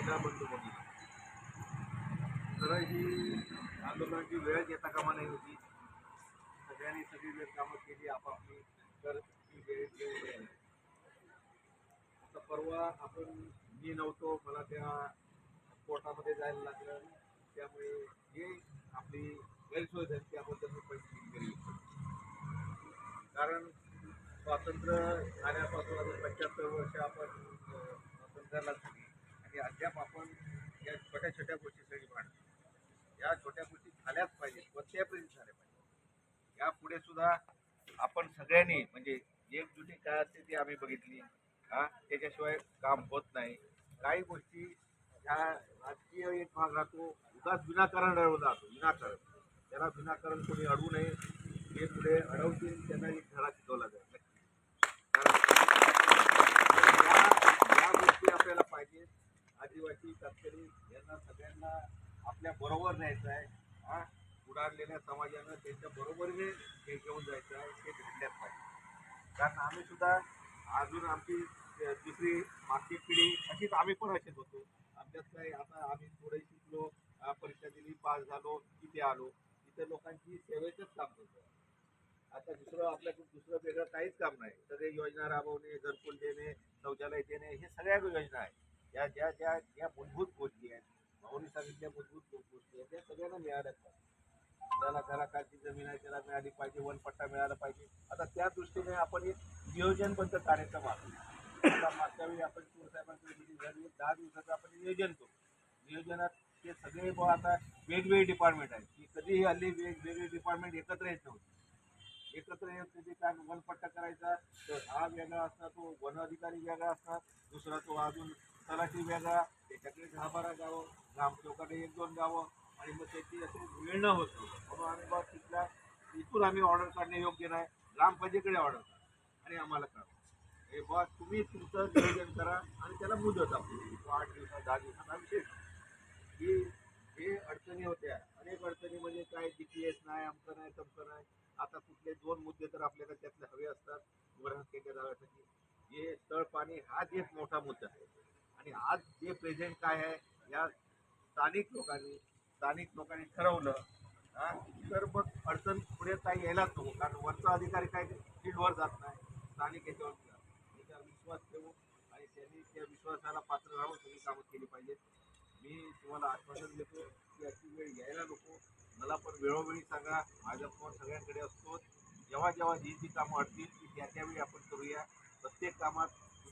महिना बंद होती तर ही आंदोलनाची वेळ घेता कामा नाही होती. सगळ्यांनी सगळी वेळ कामं केली आपापली. तर ही वेळ आता परवा आपण मी नव्हतो मला त्या कोर्टामध्ये जायला लागलं. त्यामुळे जे आपली गैरसोय झाली त्याबद्दल मी पैसे केली कारण स्वातंत्र्य झाल्यापासून आता पंच्याहत्तर वर्ष आपण अं, स्वातंत्र्याला झाली आणि अद्याप आपण या छोट्या छोट्या गोष्टीसाठी मांडतो या छोट्या गोष्टी झाल्याच पाहिजेत प्रत्येकपर्यंत झाल्या पाहिजे यापुढे सुद्धा आपण सगळ्यांनी म्हणजे एकजुटी काय असते ती आम्ही बघितली हा त्याच्याशिवाय काम होत नाही. काही गोष्टी ह्या राजकीय एक भाग राहतो उगाच विनाकारण अडवला जातो विनाकारण. त्याला विनाकारण कोणी अडवू नये हे पुढे अडवतील त्यांना एक धडा शिकवला जाईल. कारण या गोष्टी आपल्याला पाहिजे आदिवासी तत्करी यांना सगळ्यांना आपल्या बरोबर न्यायचं आहे. हा? उडालेल्या समाजानं त्यांच्या बरोबरीने हे घेऊन जायचं आहे हे घडल्याच पाहिजे. कारण आम्ही सुद्धा अजून आमची दुसरी मागची पिढी अशीच आम्ही पण असेच होतो. आमच्यात काही आता आम्ही थोडे शिकलो परीक्षा दिली पास झालो इथे आलो. इथे लोकांची सेवेचंच काम करतो आता दुसरं आपल्याकडून दुसरं वेगळं काहीच काम नाही. सगळे योजना राबवणे घरकुल देणे शौचालय देणे हे सगळ्या योजना आहेत. या ज्या ज्या ज्या मूलभूत गोष्टी आहेत, भाऊनी सांगितल्या मूलभूत गोष्टी आहेत, त्या सगळ्यांना मिळाल्याच पाहिजे ज्याला घराखालची ज़मीन आहे, त्याला मिळाली पाहिजे, वनपट्टा मिळाला पाहिजे. आता त्या दृष्टीने आपण एक नियोजनबद्ध कार्यक्रम आखला मागच्या वेळी आपण साहेबांची मिटिंग झाली. दहा दिवसाचं आपण नियोजन करू. नियोजनात ते सगळे बुवा आता वेगवेगळे डिपार्टमेंट आहेत. की कधीही हल्ली वेगवेगळे डिपार्टमेंट एकत्र येत नव्हते. एकत्र येत होते काय वनपट्टा करायचा, तर हा वेगळा असणार तो वन अधिकारी वेगळा असणार, दुसरा तो अजून तलाठी वेगळा त्याच्याकडे दहा बारा गावं ग्रामसेवकाकडे एक दोन गावं आणि मग त्याची असं मिळणं होतं. म्हणून आम्ही बा तिथल्या इथून आम्ही ऑर्डर काढणे योग्य नाही. ग्रामपंचायतीकडे ऑर्डर करा आणि आम्हाला करा हे बा तुम्ही तुमचं नियोजन करा आणि त्याला मुदत आपली. तो आठ दिवसात दहा दिवसात विशेष की हे अडचणी होत्या. अनेक अडचणी म्हणजे काय जी पी एस नाही आमचं नाही तमचं नाही. आता कुठले दोन मुद्दे तर आपल्याला त्यातले हवे असतात. वराहकेच्या जाण्यासाठी हे स्थळ पाणी हाच एक मोठा मुद्दा आहे. आणि आज जे प्रेझेंट काय आहे या स्थानिक लोकांनी स्थानिक लोकांनी ठरवलं तर मग अडचण पुढे काही यायलाच नको. कारण वरचा अधिकारी काय फील्डवर जात नाही. स्थानिक याच्यावर त्याच्यावर विश्वास ठेवू आणि त्यांनी त्या विश्वासाला पात्र राहून तुम्ही कामं केली पाहिजेत. मी तुम्हाला आश्वासन देतो की अशी वेळ यायला नको. मला पण वेळोवेळी सांगा. माझा फोन सगळ्यांकडे असतो जेव्हा जेव्हा जी जी कामं अडतील ती त्या त्यावेळी आपण करूया. प्रत्येक कामात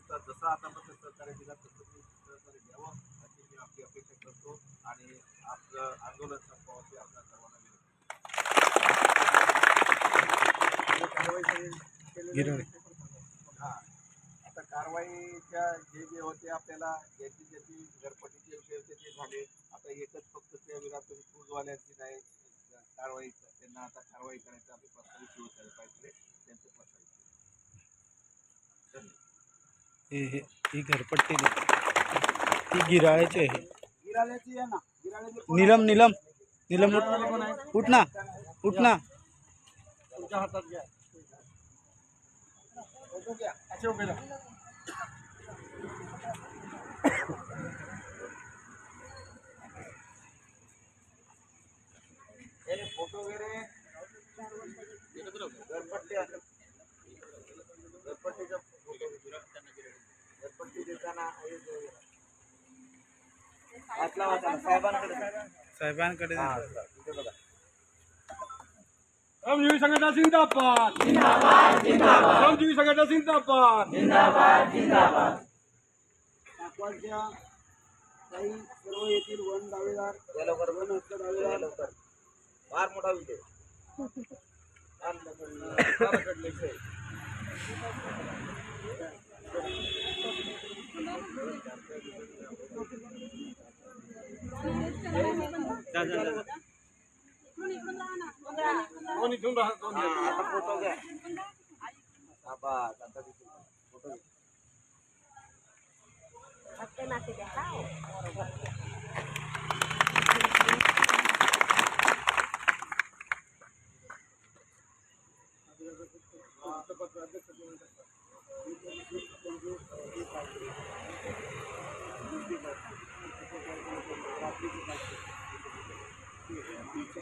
तुमचा जसा आतापर्यंत सहकार्य दिला तसं तुम्ही सहकार्य द्यावं अशी मी आपली अपेक्षा करतो आणि आपलं आंदोलन संपवावं आपल्या सर्वांना विनंती हा आता कारवाईच्या जे जे होते आपल्याला ज्याची ज्याची घरपट्टीचे विषय होते ते झाले. आता एकच फक्त त्या विराट फूडवाल्यांची नाही कारवाई त्यांना आता कारवाई करायचं आपले प्रस्तावित सुरू घरपट्टी ही गिराळ्याची आहे निलम नीलम निलम उठ ना उठ ना फ़ोटो वगैरे घरपट्टी देताना हात लावा त्याला, साहेबांकडे. साहेबांकडे हा, इथे बघा. श्रमजीवी संघटना जिंदाबाद. श्रमजीवी संघटना जिंदाबाद. नागपूरच्या काही सर्व येथील वन दावेदार या लवकर. वन हक्क दावेदार. या लवकर. फार मोठा विषय फार मोठा- फार कडले विषय. जा, जा, जा. दोन्ही घेऊन राहा दोन्ही हा, आता फोटो घ्या हा, बस, आता दिसेल. फोटो घ्या.